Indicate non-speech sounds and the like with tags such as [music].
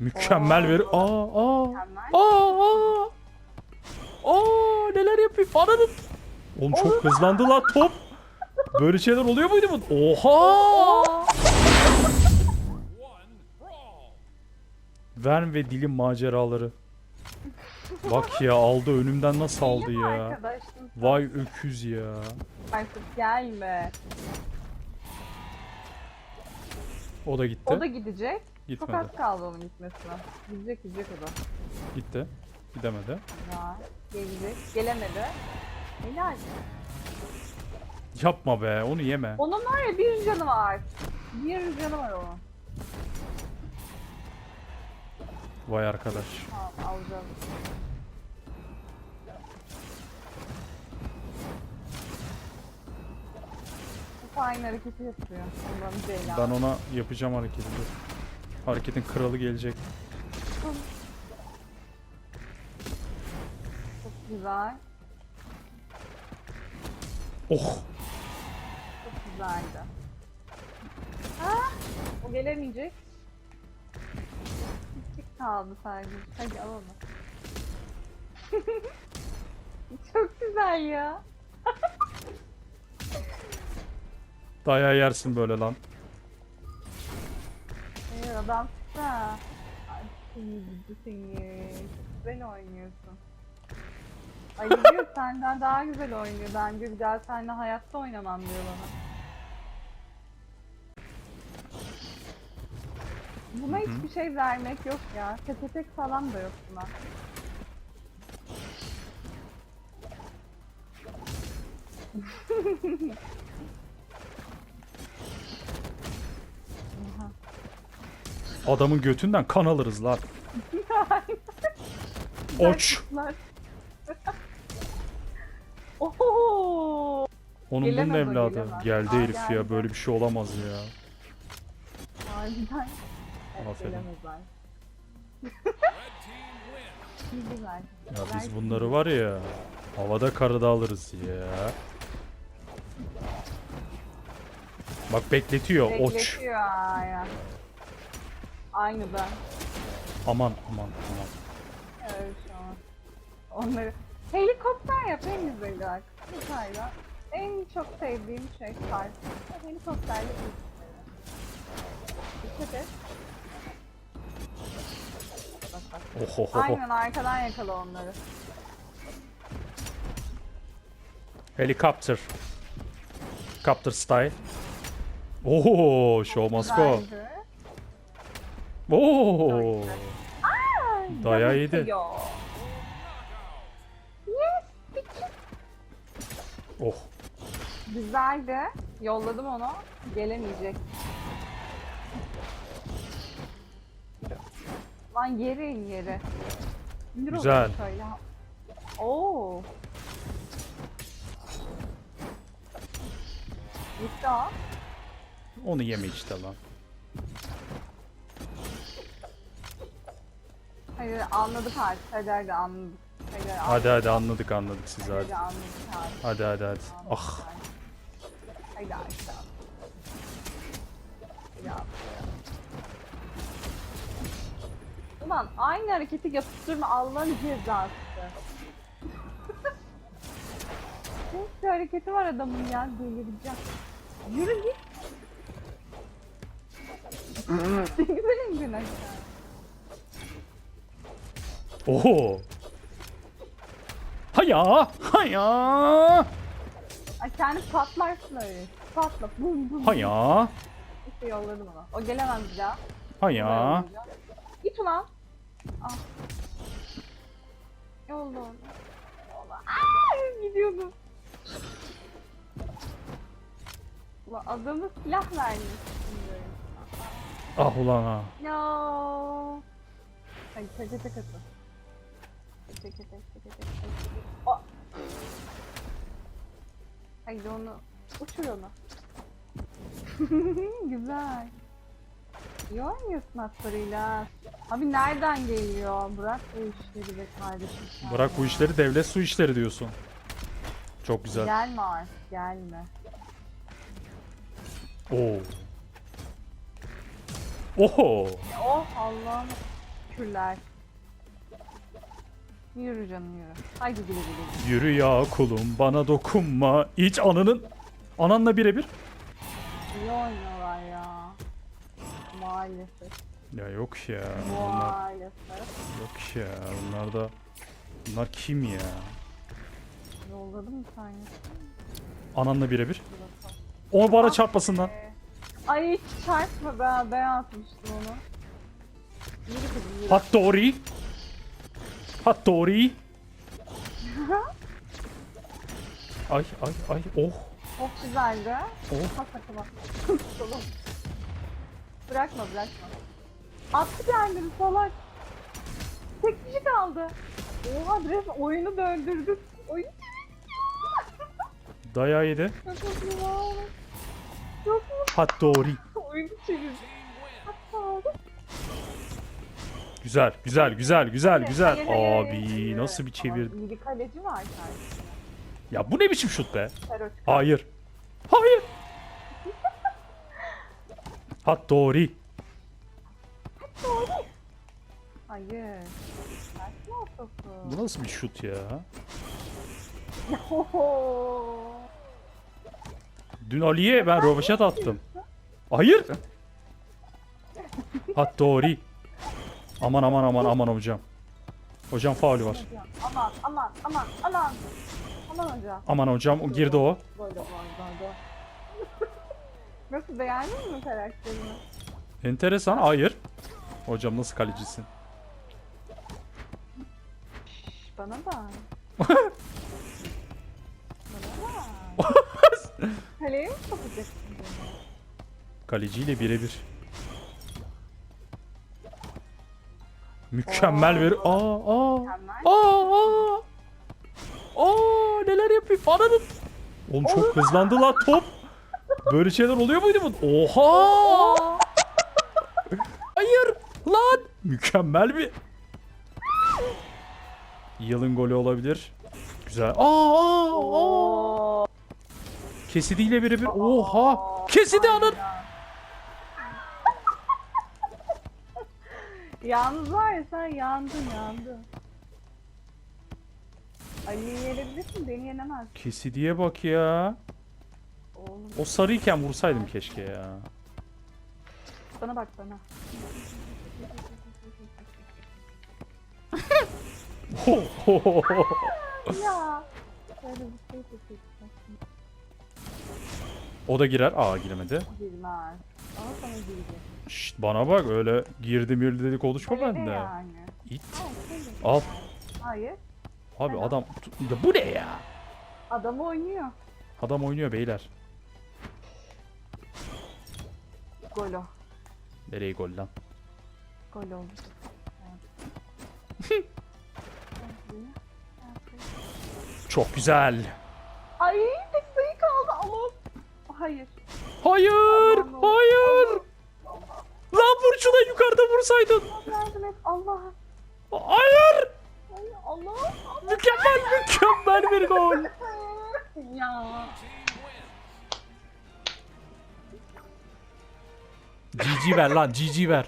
Mükemmel bir... Aa aa. Aa aa. Aa neler yapıyor? Ananın. Oğlum çok hızlandı lan top. Böyle şeyler oluyor muydu bu? Oha! Vern ve Dil'in maceraları. Bak ya aldı önümden nasıl aldı ya. Vay öküz ya. Artık gelme. O da gitti. O da gidecek. Çok Gitmedi. az kaldı onun gitmesine. Gidecek gidecek o da. Gitti. Gidemedi. Ya gelecek. Gelemedi. Helal. Yapma be onu yeme. Onun var ya bir canı var. Bir canı var onun. Vay arkadaş. Tamam alacağım. Hep aynı hareketi yapıyor. Ondan Ceylan. Ben ona yapacağım hareketi. dur. Hareketin kralı gelecek. Çok güzel. Oh! Çok güzeldi. Ha? O gelemeyecek. Küçük kaldı sadece. Hadi al onu. [laughs] Çok güzel ya. [laughs] Dayağı yersin böyle lan. Da. Ay seni. Güzel oynuyorsun. Ay diyor [laughs] senden daha güzel oynuyor. Ben diyor bir daha seninle hayatta oynamam diyor bana. Buna hiçbir şey vermek yok ya. Tepetek falan da yok buna. [laughs] Adamın götünden kan alırız lan. [laughs] Oç. [laughs] Oho! Onun bunun Gelemez o, evladı. gelemez. Geldi Aa, herif ya. geldi. Böyle bir şey olamaz ya. Harbiden. Evet, Aferin. gelemezler. [laughs] Ya biz bunları var ya. Havada karada alırız ya. Bak bekletiyor. Oç. Bekletiyor. Aynı ben. Aman aman aman. Evet şu an. Onları... Helikopter yap en güzeli. Detayla. En çok sevdiğim şey tarz. Helikopterle ilgili. Dikkat et. Bak bak. Ohohoho. Aynen arkadan yakala onları. Helikopter. Copter style. Oo, show must go. Güzeldi. Oo. Tabii yedi. Oh. Güzeldi. Yolladım onu. Gelemeyecek. Lan yere in yere. İndir Güzel. Şöyle. Oo. Gitti o. Onu yeme işte lan. Hayır anladık artık. Hadi hadi anladık. Hadi hadi, Hadi hadi anladık anladık siz hadi. hadi anladık artık. Hadi hadi hadi. Ah. Haydi aşağı. Ya. Ulan aynı hareketi yapıştırma Allah'ın cezası. [laughs] Bir hareketi var adamın ya delireceğim. Yürü git. Güzel indin aşağı. Oho. Haya. Haya. Ay kendi patlarsın öyle. Patla. Bum bum. Haya. İşte yolladım ona. O gelemez bir daha. Haya. Git ulan. Al. Yolla onu. Yolla. Aa, gidiyordum. Ulan adamı silah vermişsin böyle. Ah ulan ha. No. Hadi teke tek tek teke tek. O. Haydi onu uçur onu. [laughs] Güzel. İyi oynuyorsun atlarıyla. Abi nereden geliyor? Bırak bu işleri be kardeşim. sen Bırak bu işleri devlet su işleri diyorsun. Çok güzel. Gelme artık gelme. Oo. Oho. Oh Allah'ım. Teşekkürler. Yürü canım yürü. Haydi güle güle. Yürü ya kulum bana dokunma. İç ananın. Ananla birebir. İyi oynuyorlar ya. Maalesef. Ya yok ya. Bunlar, Maalesef. yok ya. Bunlar da. Bunlar kim ya? Yolladım bir tanesi. Ananla birebir. Dur bakalım. O bana çarpmasın lan. Ee, Ay hiç çarpma ben, ben atmıştım onu. Yürü kızım yürü. Hattori. [laughs] Ay ay ay oh. Çok güzeldi. Oh. Bak bak [laughs] bırakma bırakma. Attı kendini salak. Tek kişi kaldı. Oha resmen oyunu döndürdük. Oyun [laughs] Dayağı yedi. Hattori. Oyunu çevirdi. Hatta Güzel güzel güzel güzel güzel. Hayır, hayır, hayır, Abi hayır. nasıl bir çevir. Bir kaleci var karşısında. Ya bu ne biçim şut be? Hayır. Hayır. Hattori. Hayır. Ters mi o topu? Bu nasıl bir şut ya? Dün Ali'ye ben rövaşat attım. Hayır. Hattori. Aman aman aman aman hocam. Hocam faulü var. Aman aman aman aman. Aman hocam. Aman hocam o girdi o. Böyle. Nasıl beğendin mi karakterimi? Enteresan. Hayır. Hocam nasıl kalecisin? Bana da. [laughs] Bana da. [laughs] Kaleye mi sokacaksın? Kaleciyle birebir. Mükemmel bir... Aa aa. Aa aa. Aa neler yapıyor? Ananın. Oğlum çok hızlandı lan top. Böyle şeyler oluyor muydu bu? Oha! Hayır lan. Mükemmel bir. Yılın golü olabilir. Güzel. Aa aa aa. Kesidiyle birebir. Oha! Kesidi anın. Yalnız var ya sen yandın yandın. Ali'yi yenebilirsin beni yenemez. Kesidiye bak ya. Oğlum O sarıyken vursaydım keşke ya. bana bak bana. [laughs] ya. Böyle bir şey seçeceksin. o da girer. Aa giremedi. Girmez. Ama sana girecek. Şşt bana bak öyle girdi mirdi dedik konuşma Öyle bende. yani. İt. Al. Hayır. Abi adam ya bu ne ya? Adam oynuyor. Adam oynuyor beyler. Gol o. Nereye gol lan? Gol oldu. [laughs] Çok güzel. Yardım et Allah'ım. Hayır. Ay Allah'ım. Mükemmel, mükemmel bir gol. [laughs] ya. GG ver lan, GG ver.